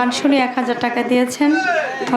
গান শুনে এক হাজার টাকা দিয়েছেন।